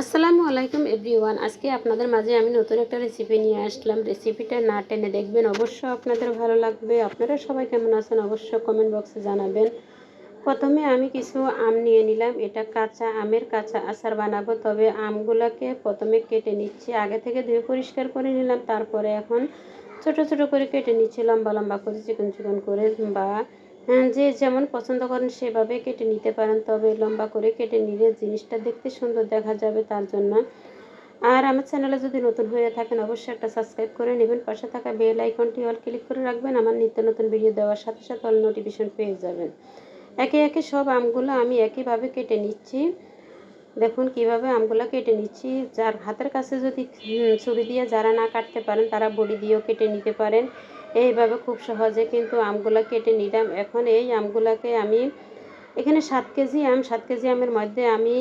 আসসালামু আলাইকুম এভরিওয়ান। আজকে আপনাদের মাঝে আমি নতুন একটা রেসিপি নিয়ে আসলাম। রেসিপিটা না টেনে দেখবেন অবশ্য আপনাদের ভালো লাগবে। আপনারা সবাই কেমন আছেন অবশ্য কমেন্ট বক্সে জানাবেন। প্রথমে আমি কিছু আম নিয়ে নিলাম। এটা কাঁচা আমের কাঁচা আচার বানাবো। তবে আমগুলোকে প্রথমে কেটে নিচ্ছি। আগে থেকে ধুয়ে পরিষ্কার করে নিলাম। তারপরে এখন ছোট ছোট করে কেটে নিচ্ছি। লম্বা লম্বা করে, চিকন চিকন করে বা যে যেমন পছন্দ করেন সেভাবে কেটে নিতে পারেন, তবে লম্বা করে কেটে নিলে জিনিসটা দেখতে সুন্দর দেখা যাবে তার জন্য। আর আমার চ্যানেলে যদি নতুন হয়ে থাকেন, অবশ্যই একটা সাবস্ক্রাইব করে নেবেন। পাশে থাকা বেল আইকনটি অল ক্লিক করে রাখবেন, আমার নিত্য নতুন ভিডিও দেওয়ার সাথে সাথে অল নোটিফিকেশন পেয়ে যাবেন। একে একে সব আমগুলো আমি একইভাবে কেটে নিচ্ছি। দেখুন কীভাবে আমগুলো কেটে নিচ্ছি। যার হাতের কাছে যদি ছুরি দিয়ে যারা না কাটতে পারেন, তারা বড়ি দিয়েও কেটে নিতে পারেন। এইভাবে খুব সহজে কিন্তু আমগুলো কেটে নিলাম। এখন এই আমগুলোকে আমি এখানে সাত কেজি আম, সাত কেজি আমের মধ্যে আমি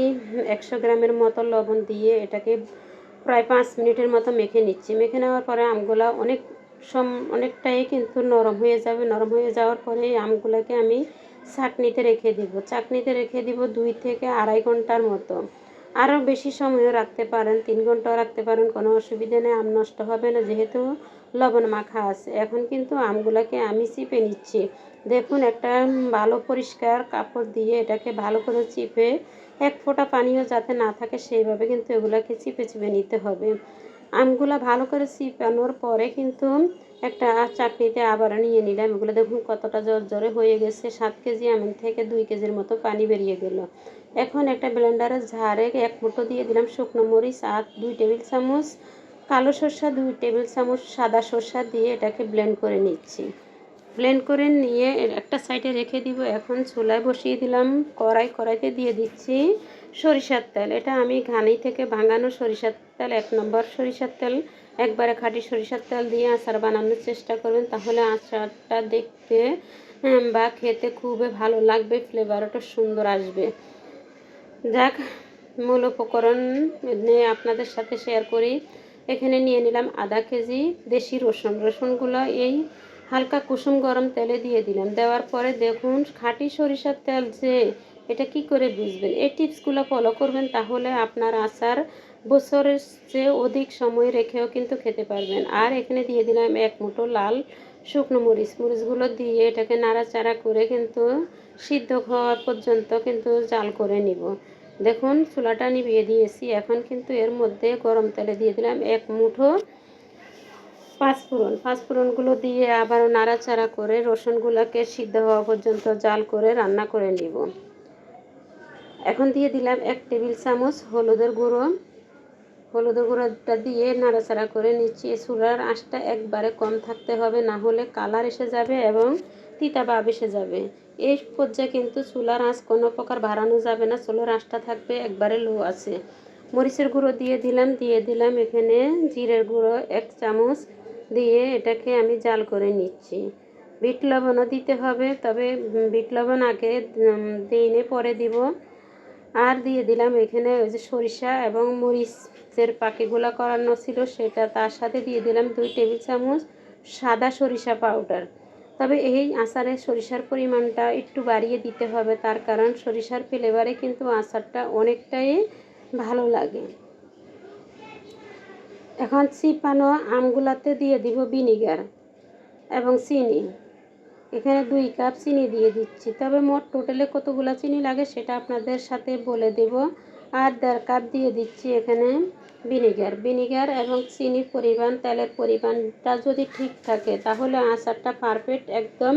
একশো গ্রামের মতো লবণ দিয়ে এটাকে প্রায় পাঁচ মিনিটের মতো মেখে নিচ্ছি। মেখে নেওয়ার পরে আমগুলো অনেক সম, অনেকটাই কিন্তু নরম হয়ে যাবে। নরম হয়ে যাওয়ার পরে আমগুলোকে আমি চাটনিতে রেখে দিব। চাটনিতে রেখে দিব দুই থেকে আড়াই ঘণ্টার মতো। আরও বেশি সময়ও রাখতে পারেন, তিন ঘন্টাও রাখতে পারেন, কোনো অসুবিধা নেই, আম নষ্ট হবে না, যেহেতু লবণ মাখা আছে। এখন কিন্তু আমগুলোকে আমি চিপে নিচ্ছি। দেখুন, একটা ভালো পরিষ্কার কাপড় দিয়ে এটাকে ভালো করে চিপে এক ফোঁটা পানিও যাতে না থাকে, সেইভাবে কিন্তু এগুলোকে চিপে চিপে নিতে হবে। আমগুলো ভালো করে চিপানোর পরে কিন্তু একটা চাটনিতে আবার নিয়ে নিলাম। এগুলো দেখুন কতটা জ্বর জ্বরে হয়ে গেছে, সাত কেজি আমের থেকে দুই কেজির মতো পানি বেরিয়ে গেল। এখন একটা ব্লেন্ডারের ঝাড়ে এক মুঠো দিয়ে দিলাম শুকনো মরিচ আর দুই টেবিল চামচ কালো সর্ষা, দুই টেবিল চামচ সাদা সর্ষা দিয়ে এটাকে ব্লেন্ড করে নিচ্ছি। ব্লেন্ড করে নিয়ে একটা সাইডে রেখে দিব। এখন চুলায় বসিয়ে দিলাম। কড়াই কড়াইতে দিয়ে দিচ্ছি সরিষার তেল। এটা আমি ঘানি থেকে ভাঙানো সরিষার তেল, এক নম্বর সরিষার তেল। একবারে খাঁটি সরিষার তেল দিয়ে আচার বানানোর চেষ্টা করবেন, তাহলে আচারটা দেখতে বা খেতে খুবই ভালো লাগবে ফ্লেভারটা সুন্দর আসবে। যাক, মূল উপকরণ নিয়ে আপনাদের সাথে শেয়ার করি। এখানে নিয়ে নিলাম আধা কেজি দেশি রসুন। রসুনগুলো এই হালকা কুসুম গরম তেলে দিয়ে দিলাম। দেওয়ার পরে দেখুন, খাঁটি সরিষার তেল যে, এটা কি করে বুঝবেন? এই টিপসগুলো ফলো করবেন, তাহলে আপনার আচার বছরের চেয়ে অধিক সময় রেখেও কিন্তু খেতে পারবেন। আর এখানে দিয়ে দিলাম এক মুঠো লাল শুকনো মরিচ, মরিচগুলো দিয়ে এটাকে নাড়াচাড়া করে কিন্তু সিদ্ধ হওয়া পর্যন্ত কিন্তু জাল করে নিব। দেখুন, চুলাটা নিভিয়ে দিয়েছি। এখন কিন্তু এর মধ্যে গরম তেলে দিয়ে দিলাম এক মুঠো পাঁচফোড়ন। পাঁচফোড়নগুলো দিয়ে আবার নাড়াচাড়া করে রসুনগুলোকে সিদ্ধ হওয়া পর্যন্ত জাল করে রান্না করে নিব। এখন দিয়ে দিলাম এক টেবিল চামচ হলুদের গুঁড়ো। হলুদের গুঁড়োটা দিয়ে নাড়াচাড়া করে নিচ্ছি। চুলার আঁশটা একবারে কম থাকতে হবে, না হলে কালার এসে যাবে এবং তিতা ভাব এসে যাবে। এই পর্যায়ে কিন্তু চুলার আঁচ কোনো প্রকার বাড়ানো যাবে না, চুলার আঁচটা থাকবে একবারে লো আছে। মরিচের গুঁড়ো দিয়ে দিলাম দিয়ে দিলাম এখানে জিরের গুঁড়ো এক চামচ দিয়ে এটাকে আমি জাল করে নিচ্ছি। বিট লবণও দিতে হবে, তবে বিট লবণ আগে দিনে পরে দিব। আর দিয়ে দিলাম এখানে ওই যে সরিষা এবং মরিচের পাখিগুলো করানো ছিল, সেটা তার সাথে দিয়ে দিলাম দুই টেবিল চামচ সাদা সরিষা পাউডার। তবে এই আচারে সরিষার পরিমাণটা একটু বাড়িয়ে দিতে হবে, তার কারণ সরিষার ফ্লেভারে কিন্তু আচারটা অনেকটাই ভালো লাগে। এখন চিপানো আমগুলাতে দিয়ে দিব ভিনিগার এবং চিনি। এখানে দুই কাপ চিনি দিয়ে দিচ্ছি। তবে মোট টোটালে কতগুলো চিনি লাগে সেটা আপনাদের সাথে বলে দেব। আর দেড় কাপ দিয়ে দিচ্ছি এখানে ভিনিগার। ভিনিগার এবং চিনির পরিমাণ, তেলের পরিমাণটা যদি ঠিক থাকে, তাহলে আচারটা পারফেক্ট একদম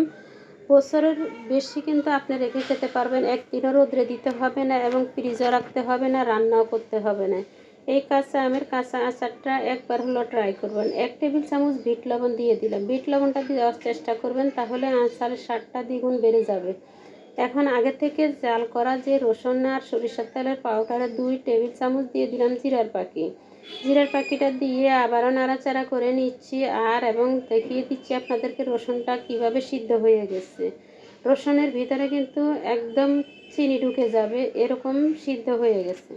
বছরের বেশি কিন্তু আপনি রেখে খেতে পারবেন। একদিনও রোদ্রে দিতে হবে না এবং ফ্রিজও রাখতে হবে না, রান্নাও করতে হবে না। এই কাঁচা আমের কাঁচা আচারটা একবার হলো ট্রাই করবেন। এক টেবিল চামচ বিট লবণ দিয়ে দিলাম। বিট লবণটা দেওয়ার চেষ্টা করবেন, তাহলে আচারের স্বাদটা দ্বিগুণ বেড়ে যাবে। এখন আগে থেকে জাল করা যে রসুন আর সরিষার তেলের পাউডারে দুই টেবিল চামচ দিয়ে দিলাম জিরার পাখি। জিরার পাখিটা দিয়ে আবারও নাড়াচাড়া করে নিচ্ছি আর এবং দেখিয়ে দিচ্ছি আপনাদেরকে রসুনটা কীভাবে সিদ্ধ হয়ে গেছে। রসুনের ভিতরে কিন্তু একদম চিনি ঢুকে যাবে, এরকম সিদ্ধ হয়ে গেছে।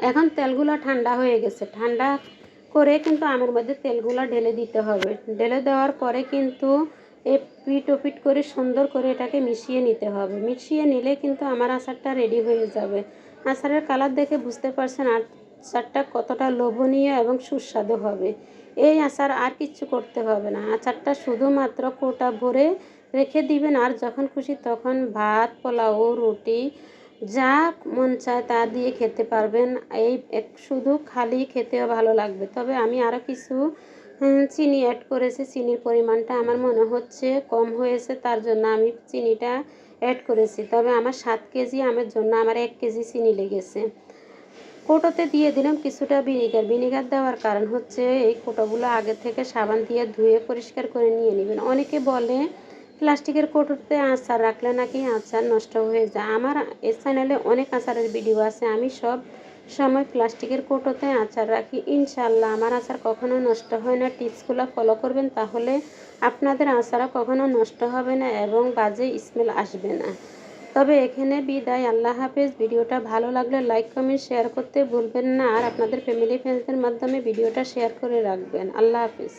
এখন তেলগুলো ঠান্ডা হয়ে গেছে। ঠান্ডা করে কিন্তু আমের মধ্যে তেলগুলো ঢেলে দিতে হবে। ঢেলে দেওয়ার পরে কিন্তু এ এপিট ওপিট করে সুন্দর করে এটাকে মিশিয়ে নিতে হবে। মিশিয়ে নিলে কিন্তু আমার আচারটা রেডি হয়ে যাবে। আচারের কালার দেখে বুঝতে পারছেন আচারটা কতটা লোভনীয় এবং সুস্বাদু হবে। এই আচার আর কিচ্ছু করতে হবে না। আচারটা শুধুমাত্র কোটা ভরে রেখে দিবেন আর যখন খুশি তখন ভাত, পোলাও, রুটি যা মন চায় তা দিয়ে খেতে পারবেন। এই শুধু খালি খেতেও ভালো লাগবে। তবে আমি আরও কিছু চিনি অ্যাড করেছি। চিনির পরিমাণটা আমার মনে হচ্ছে কম হয়েছে, তার জন্য আমি চিনিটা অ্যাড করেছি। তবে আমার সাত কেজি আমের জন্য আমার এক কেজি চিনি লেগেছে। কোটোতে দিয়ে দিলাম কিছুটা ভিনিগার। ভিনিগার দেওয়ার কারণ হচ্ছে এই কোটোগুলো আগে থেকে সাবান দিয়ে ধুয়ে পরিষ্কার করে নিয়ে নেবেন। অনেকে বলে প্লাস্টিকের কোটোতে আচার রাখলে নাকি আচার নষ্ট হয়ে যায়। আমার এই চ্যানেলে অনেক আচারের ভিডিও আছে। আমি সব সময় প্লাস্টিকের কোটোতে আচার রাখি। ইনশাল্লাহ আমার আচার কখনো নষ্ট হয় না। টিপসগুলো ফলো করবেন তাহলে আপনাদের আচারও কখনো নষ্ট হবে না এবং বাজে স্মেল আসবে না। তবে এখানে বিদায়। আল্লাহ হাফেজ। ভিডিওটা ভালো লাগলে লাইক কমেন্ট শেয়ার করতে ভুলবেন না। আর আপনাদের ফ্যামিলি ফ্রেন্ডসদের মাধ্যমে ভিডিওটা শেয়ার করে রাখবেন। আল্লাহ হাফেজ।